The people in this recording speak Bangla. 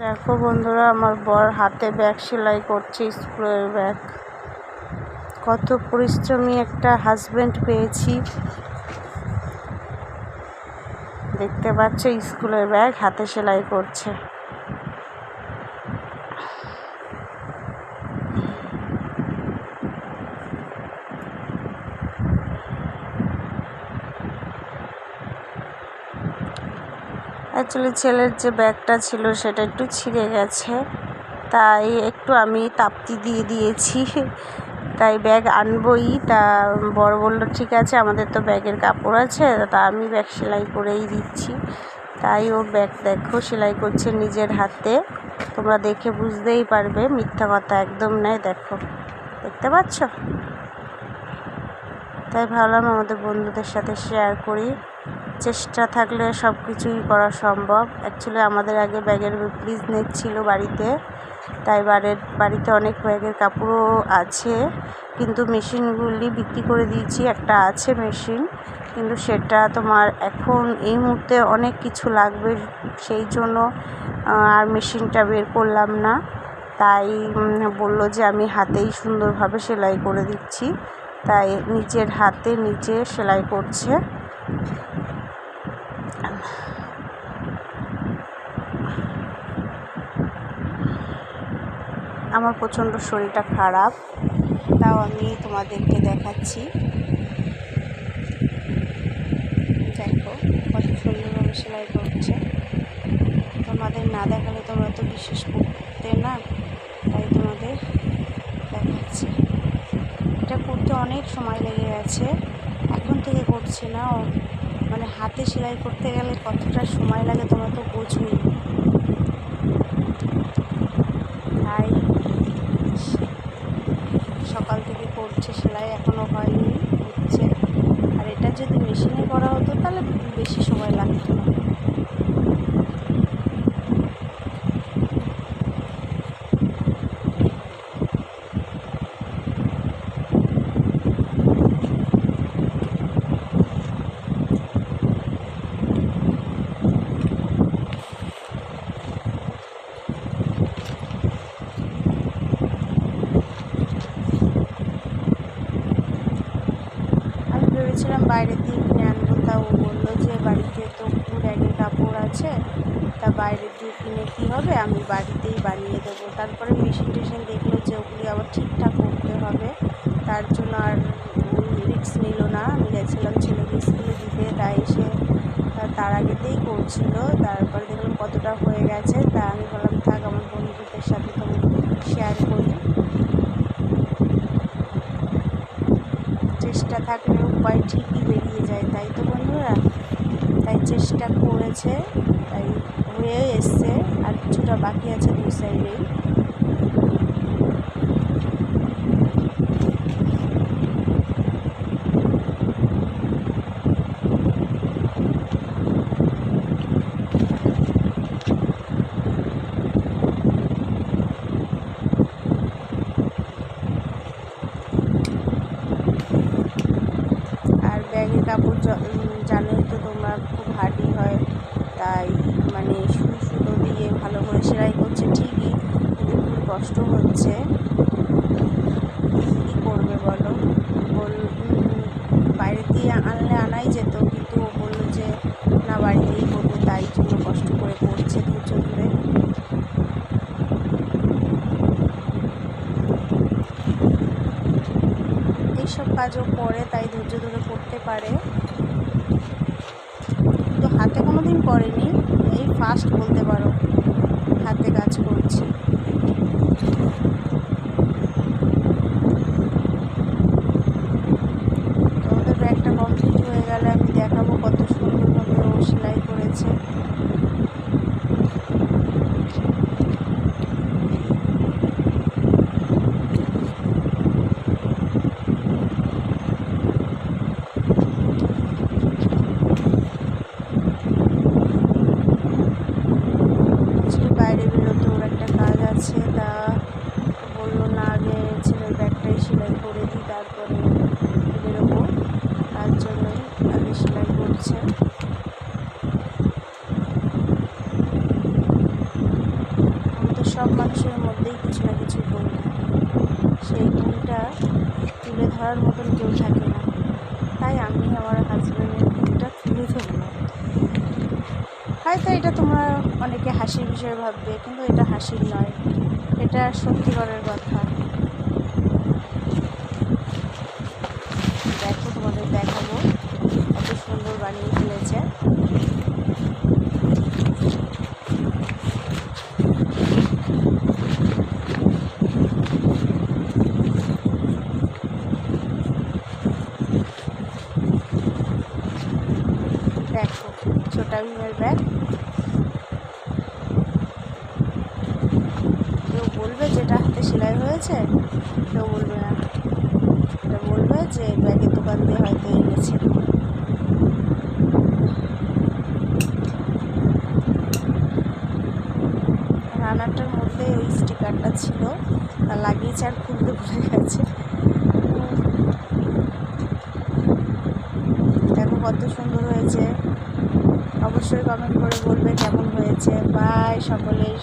দেখো বন্ধুরা, আমার বর হাতে ব্যাগ সেলাই করছে স্কুলের ব্যাগ। কত পরিশ্রমী একটা হাজবেন্ড পেয়েছি। দেখতে পাচ্ছ, স্কুলের ব্যাগ হাতে সেলাই করছে। অ্যাকচুয়ালি ছেলের যে ব্যাগটা ছিল সেটা একটু ছিঁড়ে গেছে। তাই একটু আমি তাপ্তি দিয়ে দিয়েছি। তাই ব্যাগ আনবই। তা বড় বলল, ঠিক আছে, আমাদের তো ব্যাগের কাপড় আছে, তা আমি ব্যাগ সেলাই করেই দিচ্ছি। তাই ও ব্যাগ দেখো, সেলাই করছে নিজের হাতে। তোমরা দেখে বুঝতেই পারবে, মিথ্যা কথা একদম নেই, দেখো। দেখতে পাচ্ছ? তাই ভাবলাম, আমাদের বন্ধুদের সাথে শেয়ার করি। চেষ্টা থাকলে সব কিছুই করা সম্ভব। অ্যাকচুয়ালি আমাদের আগে ব্যাগের বিজনেস ছিল বাড়িতে, তাই বাড়ির, বাড়িতে অনেক ব্যাগের কাপড়ও আছে। কিন্তু মেশিনগুলি বিক্রি করে দিয়েছি, একটা আছে মেশিন। কিন্তু সেটা তোমার এখন এই মুহূর্তে অনেক কিছু লাগবে, সেই জন্য আর মেশিনটা বের করলাম না। তাই বলল যে আমি হাতেই সুন্দরভাবে সেলাই করে দিচ্ছি। তাই নিজের হাতে নিজে সেলাই করছে। আমার প্রচণ্ড শরীরটা খারাপ, তাও আমি তোমাদেরকে দেখাচ্ছি। দেখো, কত সুন্দরভাবে সেলাই করছে। তোমাদের না দেখালে তোমরা তো বিশ্বাস করতে না, তাই তোমাদের দেখাচ্ছি। এটা করতে অনেক সময় লেগে গেছে, এখন থেকে করছি না। মানে হাতে সেলাই করতে গেলে কতটা সময় লাগে তোমরা তো বোঝোই তাই সকাল থেকে করছে সেলাই এখনও হয়নি হচ্ছে আর এটা যদি মেশিনে করা হতো তাহলে বেশি সময় লাগতো না ভেবেছিলাম বাইরে দিয়ে কিনে তা ও বলল যে বাড়িতে তো ব্যাগের কাপড় আছে, তা বাইরে দিয়ে কিনে কী হবে? আমি বাড়িতেই বানিয়ে দেবো। তারপরে মেশিন টেশিন দেখল যে ওগুলি আবার ঠিকঠাক করতে হবে, তার জন্য আর রিক্স নিল না। আমি গেছিলাম ছেলেকে স্কুলে দিতে তাই সে তার আগেতেই করছিল। তারপরে দেখলাম কতটা হয়ে গেছে, তা আমি বললাম, থাক, আমার বন্ধুদের সাথে তো শেয়ার করি চেষ্টা থাকলে উপায় ঠিকই বেরিয়ে যায়, তাই তো বন্ধুরা? তাই চেষ্টা করেছে, তাই হয়ে এসছে, আর কিছুটা বাকি আছে দুই সাইডেই ব্যাগের কাপড় জানোই তো তোমরা খুব হার্ডি হয়, তাই মানে সুই সুতো দিয়ে ভালো করে সেলাই করছে ঠিকই, কিন্তু খুব কষ্ট হচ্ছে। কী করবে বলো? বল বাইরে দিয়ে আনলে আনাই যেত, কিন্তু ও বলল যে, না, বাড়িতেই করব তাই জন্য কষ্ট করে করছে ধৈর্য ধরে। এইসব কাজও করে, তাই ধৈর্য ধরে করতে পারে। কোনো দিন করেনি। এই ফার্স্ট বলতে পারো। হাতে কাজ করছি তোমাদের ব্যাগটা কমপ্লিট হয়ে গেলে আমি দেখাবো কত সুন্দরভাবে ও সেলাই করেছে আছে তা বলল না আগে ছেলের ব্যাগটাই সেলাই করে দিই তারপরে বেরোবো তার জন্যই আগে সেলাই করছে সব মানুষের মধ্যেই কিছু না কিছু গুণ সেই গুণটা তুলে ধরার মতন কেউ থাকে না। তাই আমি আমার হাজব্যান্ডের গুণটা তুলে ধরলাম হয়তো এটা তোমরা অনেকে হাসির বিষয় ভাববে, কিন্তু এটা হাসির নয়। এটা সত্যিকারের কথা দেখো তোমাদের দেখাবো কত সুন্দর বানিয়ে ফেলেছে দেখো ভীমের ব্যাগ। কেউ বলবে যেটা হাতে সেলাই হয়েছে, কেউ বলবে না। এটা বলবে যে ব্যাগের দোকান দিয়ে হয়তো এনেছে। রানারটার মধ্যে ওই স্টিকারটা ছিল তা লাগিয়েছে আর খুলতে ভুলে গেছে। দেখো কত সুন্দর হয়েছে। অবশ্যই কমেন্ট করে বলবে কেমন হয়েছে। বাই সকলেই।